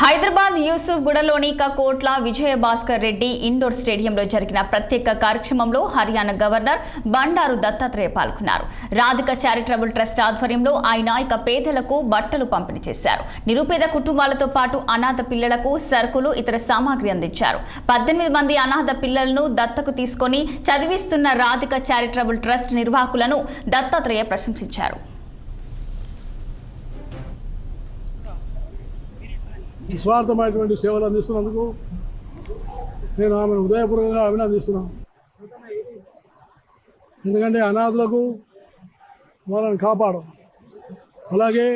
హైదరాబాద్ యూసుఫ్ గుడలోని కకోట్ల విజయ భాస్కర్ రెడ్డి ఇండోర్ స్టేడియంలో జరిగిన ప్రత్యేక కార్యక్రమంలో హర్యానా గవర్నర్ బండారు దత్తాత్రేయ పాల్గొన్నారు. రాధిక చారిటబుల్ ట్రస్ట్ ఆధ్వర్యంలో ఆయన ఇక పేదలకు బట్టలు పంపిణీ చేశారు. నిరుపేద కుటుంబాలతో పాటు అనాథ పిల్లలకు సరుకులు ఇతర సామాగ్రి అందించారు. పద్దెనిమిది మంది అనాథ పిల్లలను దత్తకు తీసుకొని చదివిస్తున్న రాధిక చారిటబుల్ ట్రస్ట్ నిర్వాహకులను దత్తాత్రేయ ప్రశంసించారు. నిస్వార్థమైనటువంటి సేవలు అందిస్తున్నందుకు నేను ఆమెను హృదయపూర్వకంగా అభినందిస్తున్నాను. ఎందుకంటే అనాథులకు వాళ్ళని కాపాడం. అలాగే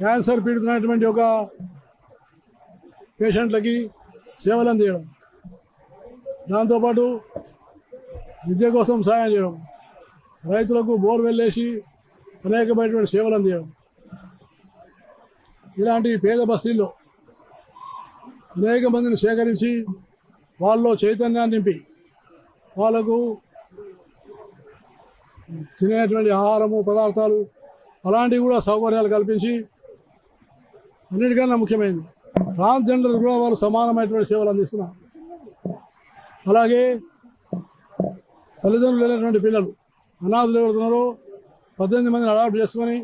క్యాన్సర్ పీడితున్నటువంటి ఒక పేషెంట్లకి సేవలు అందించడం దాంతోపాటు విద్య కోసం సాయం చేయడం. రైతులకు బోర్ వెళ్ళేసి అనేకమైనటువంటి సేవలు అందించడం ఇలాంటి పేద బస్తీల్లో అనేక మందిని సేకరించి వాళ్ళలో చైతన్యాన్ని నింపి వాళ్ళకు తినేటువంటి ఆహారము పదార్థాలు అలాంటివి కూడా సౌకర్యాలు కల్పించి అన్నిటికన్నా ముఖ్యమైనది. ట్రాన్స్జెండర్ కూడా వాళ్ళు సమానమైనటువంటి సేవలు అందిస్తున్నారు. అలాగే తల్లిదండ్రులు లేనటువంటి పిల్లలు అనాథులు ఎవరుతున్నారో పద్దెనిమిది మందిని అడాప్ట్ చేసుకొని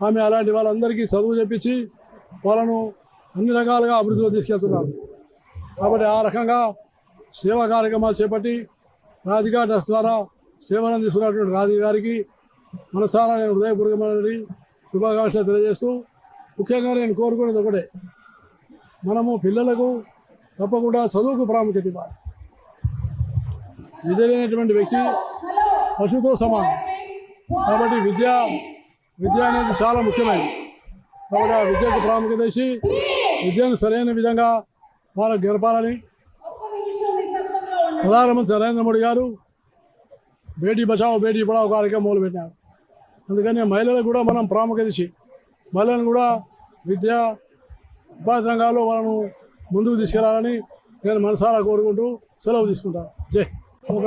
ఆమె అలాంటి వాళ్ళందరికీ చదువు చెప్పించి వాళ్ళను అన్ని రకాలుగా అభివృద్ధిలో తీసుకెళ్తున్నారు. కాబట్టి ఆ రకంగా సేవా కార్యక్రమాలు చేపట్టి రాధికా ట్రస్ట్ ద్వారా సేవలు అందిస్తున్నటువంటి రాధిక గారికి మనసారా నేను హృదయపూర్వకమైనటువంటి శుభాకాంక్షలు తెలియజేస్తూ ముఖ్యంగా నేను కోరుకునేది ఒకటే. మనము పిల్లలకు తప్పకుండా చదువుకు ప్రాముఖ్యత ఇవ్వాలి. విద్య లేనటువంటి వ్యక్తి పశువుతో సమానం. కాబట్టి విద్య విద్య అనేది చాలా ముఖ్యమైనది. కాబట్టి ఆ విద్యకు ప్రాముఖ్యత ఇచ్చి విద్యను సరైన విధంగా వాళ్ళకు గెలపాలని ప్రధానమంత్రి నరేంద్ర మోడీ గారు బేటీ బచావో బేటీ పడావో కార్యక్రమం మొదలుపెట్టినారు. అందుకని మహిళలకు కూడా మనం ప్రాముఖ్యత ఇచ్చి మహిళలను కూడా విద్య ఉపాధి రంగాల్లో వాళ్ళను ముందుకు తీసుకెళ్ళాలని నేను మనసారా కోరుకుంటూ సెలవు తీసుకుంటాను. జై ఒక